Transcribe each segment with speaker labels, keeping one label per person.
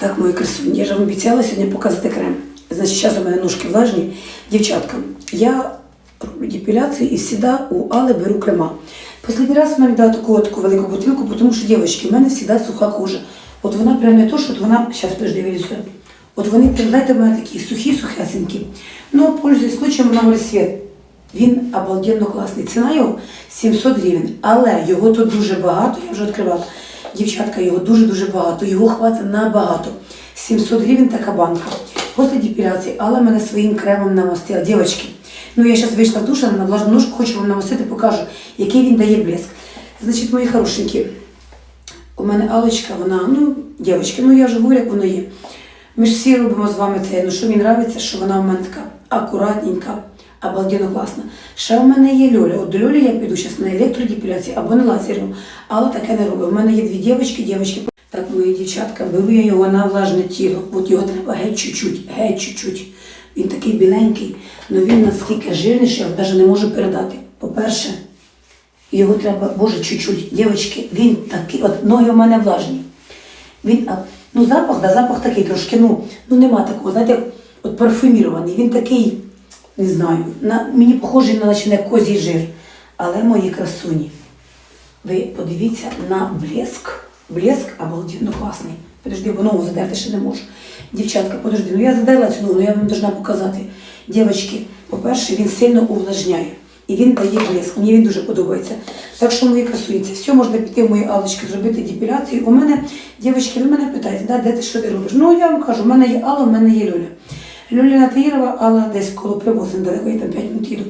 Speaker 1: Так, мої красуні, я ж вам обіцяла сьогодні показати крем. Значить, зараз у мене ножки влажні. Дівчатка, я роблю депіляцію і завжди у Али беру крема. Последній раз вона дала таку, таку велику бутилку, тому що, дівчатки, в мене завжди суха кожа. От вона прям не то, що от вона, зараз вилізу. От вони, знаєте, мене такі сухі, сухесенькі. Ну, пользуюсь случаєм на світ. Він обалденно класний. Ціна його 700 гривень. Але його тут дуже багато, я вже відкривала. Дівчатка, його дуже-дуже багато. Його хватить набагато. 700 гривень така банка. Після депіляції Алла мене своїм кремом намастила. Дівчатки, ну я зараз вийшла з душа, на влажну ножку, хочу вам намастити, покажу, який він дає блеск. Значить, мої хорошенькі, у мене Алочка, вона, ну, дівчатки, ну я ж говорю, як воно є. Ми ж всі робимо з вами це. Ну що мені подобається, що вона у мене така акуратненька, обалденно класна. Ще у мене є Льоля. От до Льолі я піду зараз на електродепіляцію або на лазерну, але таке не роблю. У мене є дві дівчатки, дівчатки. Так, мої дівчатка, беру я його на влажне тіло. От його треба геть чуть-чуть, геть чуть-чуть. Він такий біленький, але він наскільки жирний, що я навіть не можу передати. По-перше, його треба, боже, чуть-чуть. Дівчатки, він такий, от ноги у мене влажні. Він, ну запах, да, запах такий трошки, ну, ну нема такого, знаєте, от парфюмірований. Він такий, не знаю, на, мені похожий на наче на козій жир. Але мої красуні, ви подивіться на блеск. Блеск обалденно класний. Подожди, бо нову задерти ще не можу. Дівчатка, подожди, ну я задерла цю нову, але я вам должна показати. Дівчатки, по-перше, він сильно увлажняє. І він дає блеск. Мені він дуже подобається. Так що мої красуються. Все можна піти в мої алочки, зробити депіляцію. У мене, дівчатки, ви мене питаєте, да, де ти що ти робиш? Ну я вам кажу, у мене є Алла, у мене є Люля. Люліна Таїрова, Алла десь коло привозу недалеко, я там 5 минут їду.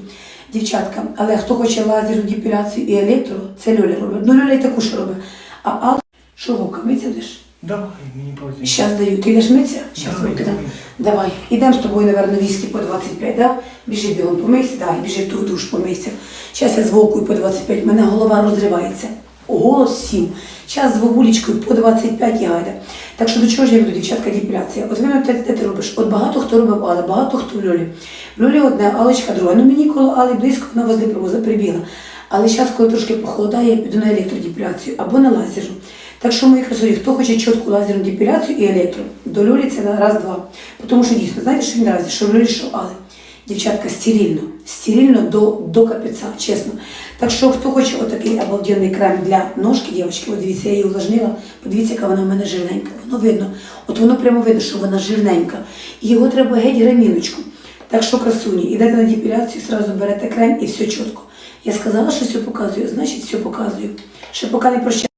Speaker 1: Дівчатка, але хто хоче лазерну депіляцію і електро, це Люля робить. Ну Люля і таку що робить. А Алла, що Вовка, миться будеш?
Speaker 2: Давай, мені проти.
Speaker 1: Щас даю. Ти йдеш митися? Щас
Speaker 2: Давай,
Speaker 1: да?
Speaker 2: давай.
Speaker 1: Давай. Ідемо з тобою, наверное, віскі по 25, да? Біжи бігом помийся, давай, біжи в ту душ помийся. Щас я з вовкою по 25, мене голова розривається. Голос сів. Щас з вовулечкою по 25 я гайда. Так що до чого ж я веду, дівчатка, депіляція? От ви мене де ти робиш? От багато хто робив Але, багато хто в Льолі. В Льолі одне, Алочка друга. Ну мені коло Али близько, вона возле привоза прибігла. Але зараз, коли трошки похолодає, я піду на електродепіляцію або на лазерну. Так що, мої красуні, хто хоче чітку лазерну депіляцію і електро, до Льолі це на раз-два. Тому що дійсно, знаєте, що мені подобається? Що в Льолі, що Але. Дівчатка, стерильно, стерильно до, до капеца, чесно. Так що, хто хоче отакий обалденний крем для ножки, дівчатки, от дивіться, я її увлажнила, подивіться, яка вона в мене жирненька. Воно видно, от воно прямо видно, що вона жирненька. І його треба геть граміночку. Так що, красуні, ідете на депіляцію, одразу берете крем і все чітко. Я сказала, що все показую, значить все показую. Ще поки не прощаю.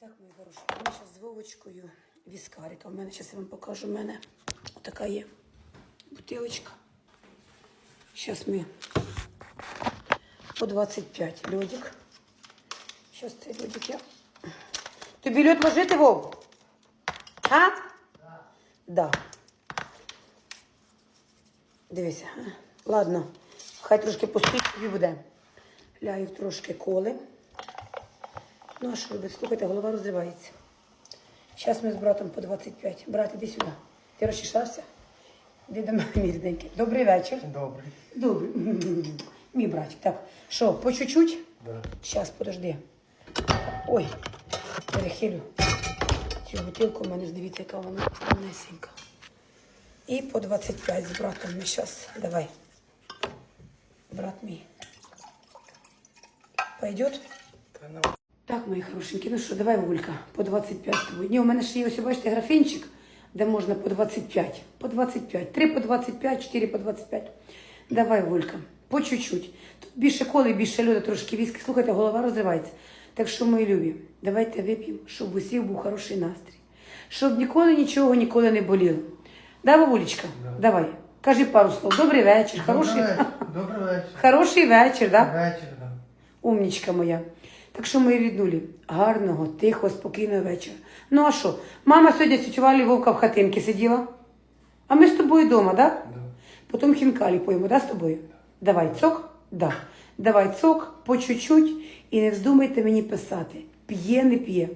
Speaker 1: Так, мої хороші, ми зараз з Вовочкою віскарика. У мене зараз я вам покажу, у мене така є бутилочка. Зараз ми по 25 льодик. Зараз цей льодик я. Тобі льод ложити, Вов? А? Да. Дивися. Ладно. Хай трошки постоїть, тобі буде. Ляю трошки коли. Ну, а що робити? Слухайте, голова розривається. Зараз ми з братом по 25. Брат, іди сюди. Ти розчешався? Іди до мене, мій рідненький. Добрий вечір.
Speaker 2: Добре.
Speaker 1: Добрий. Мій братик. Так, що, по чуть-чуть?
Speaker 2: Да.
Speaker 1: Зараз, подожди. Ой, перехилю. Цю бутилку у мене ж дивіться, яка вона повнесенька. І по 25 з братом ми зараз. Давай. Брат мій. Пойдет?
Speaker 2: Ну.
Speaker 1: Так, мої хорошенькі, ну що, давай, Вулька, по 25 з тобою. Ні, у мене ще є, ось бачите, графінчик, де можна по 25. По 25. Три по 25, 4 по 25. Давай, Вулька, по чуть-чуть. Тут більше коли, більше льоду, трошки віскі. Слухайте, голова розривається. Так що, мої любі, давайте вип'ємо, щоб у всіх був хороший настрій. Щоб ніколи нічого ніколи не боліло. Да, Вовулечка? Давай. Кажи пару слов. Добрий вечір. Хороший,
Speaker 2: вечір. Добрий вечір.
Speaker 1: хороший вечір, да?
Speaker 2: Вечір, да.
Speaker 1: Умнічка моя. Так що, мої ріднулі, гарного, тихого, спокійного вечора. Ну а що? Мама сьогодні січували вовка в хатинці сиділа. А ми з тобою вдома, так? Да?
Speaker 2: Да.
Speaker 1: Потім хінкалі поїмо, да, з тобою? Давай цок, да. Давай цок, по чуть-чуть. І не вздумайте мені писати. П'є, не п'є.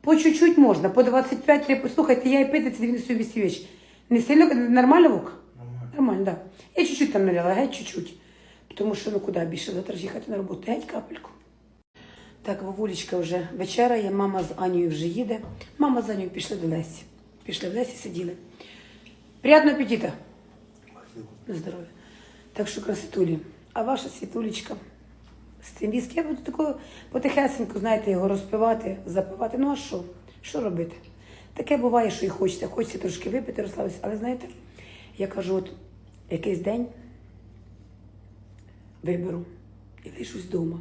Speaker 1: По чуть-чуть можна, по 25 реп. Слухайте, я і пити це дві собі свіч. Не сильно нормально вовк?
Speaker 2: Нормально.
Speaker 1: Нормально, так. Да. Я чуть-чуть там наляла, геть чуть-чуть. Тому що ну куди більше завтра їхати на роботу, геть капельку. Так, Вовулечка вже вечеряє, мама з Анією вже їде. Мама з Анією пішли до Лесі. Пішли в лесі, сиділи. Приятного апетита! На здоров'я. Так що красотулі. А ваша світулечка з цим віскі, я буду такою потихесеньку, знаєте, його розпивати, запивати. Ну а що? Що робити? Таке буває, що і хочеться. Хочеться трошки випити, розслабитися. Але знаєте, я кажу, от якийсь день виберу і лишусь вдома.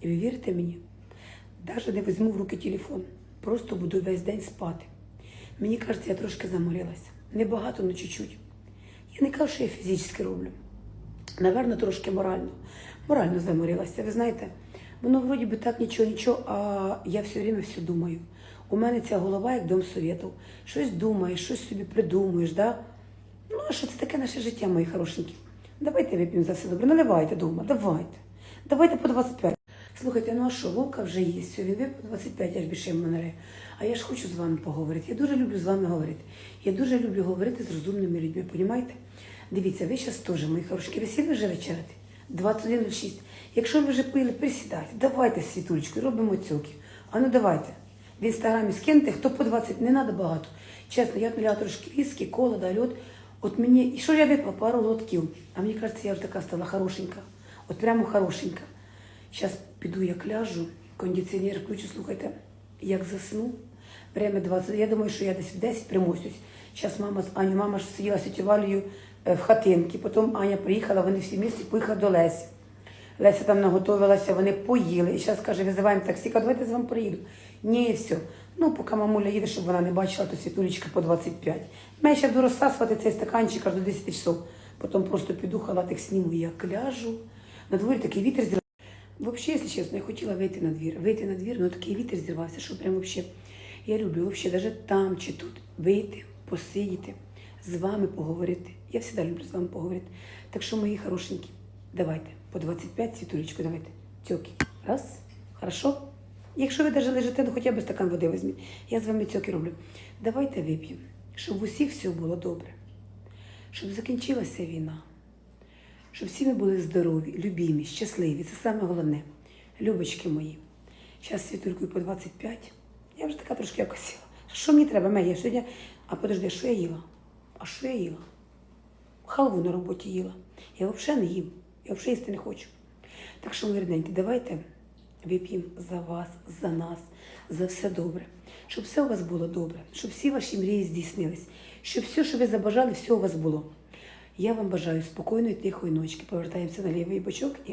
Speaker 1: І ви вірите мені? Навіть не візьму в руки телефон. Просто буду весь день спати. Мені кажеться, я трошки заморилася. Небагато, але чуть-чуть. Я не кажу, що я фізично роблю. Наверно, трошки морально. Морально заморилася. Ви знаєте, воно вроді би так нічого, нічого, а я все время все думаю. У мене ця голова як дом совєтів. Щось думаєш, щось собі придумуєш, да? Ну, а що це таке наше життя, мої хорошенькі? Давайте вип'ємо за все добре. Наливайте дома, давайте. Давайте по 25. Слухайте, ну а що, Вовка вже є, все, він випив 25, я ж більше нарею. А я ж хочу з вами поговорити. Я дуже люблю з вами говорити. Я дуже люблю говорити з розумними людьми, понімаєте? Дивіться, ви зараз теж, мої хороші, ви сіли вже вечеряти? 21.06. Якщо ви вже пили, присідайте, давайте з світулечкою, робимо цьоки. А ну давайте. В інстаграмі скиньте, хто по 20, не треба багато. Чесно, я пила трошки віскі, кола, да, льод. От мені, і що я випила? Пару глотків. А мені кажеться, я вже така стала хорошенька. От прямо хорошенька. Зараз піду, як ляжу, кондиціонер включу, слухайте, як засну. Время 20. Я думаю, що я десь в 10 примостюсь. Зараз мама з Аню, мама ж сиділа з тітю е, в хатинці. Потім Аня приїхала, вони всі місці поїхали до Лесі. Леся там наготовилася, вони поїли. І зараз каже, визиваємо таксі, кажу, давайте з вами приїду. Ні, і все. Ну, поки мамуля їде, щоб вона не бачила, то світулечка по 25. Мене ще буду розсасувати цей стаканчик аж до 10 часов. Потім просто піду, халатик сніму, як ляжу. На дворі такий вітер. Взагалі, якщо чесно, я хотіла вийти на двір. Вийти на двір, ну такий вітер зірвався, що прям взагалі. Я люблю взагалі, навіть там чи тут вийти, посидіти, з вами поговорити. Я завжди люблю з вами поговорити. Так що, мої хорошенькі, давайте по 25 світулечку, давайте. Цьоки. Раз. Хорошо? Якщо ви навіть лежите, то хоча б стакан води візьміть. Я з вами цьоки роблю. Давайте вип'ємо, щоб усіх все було добре, щоб закінчилася війна, щоб всі ми були здорові, любімі, щасливі. Це саме головне. Любочки мої. Зараз світулькою по 25. Я вже така трошки якось. Що мені треба? Ме, я сьогодні. А подожди, що я їла? А що я їла? Халву на роботі їла. Я взагалі не їм. Я взагалі їсти не хочу. Так що, мої рідненькі, давайте вип'ємо за вас, за нас, за все добре. Щоб все у вас було добре, щоб всі ваші мрії здійснились, щоб все, що ви забажали, все у вас було. Я вам бажаю спокійної, тихої ночки. Повертаємося на лівий бочок.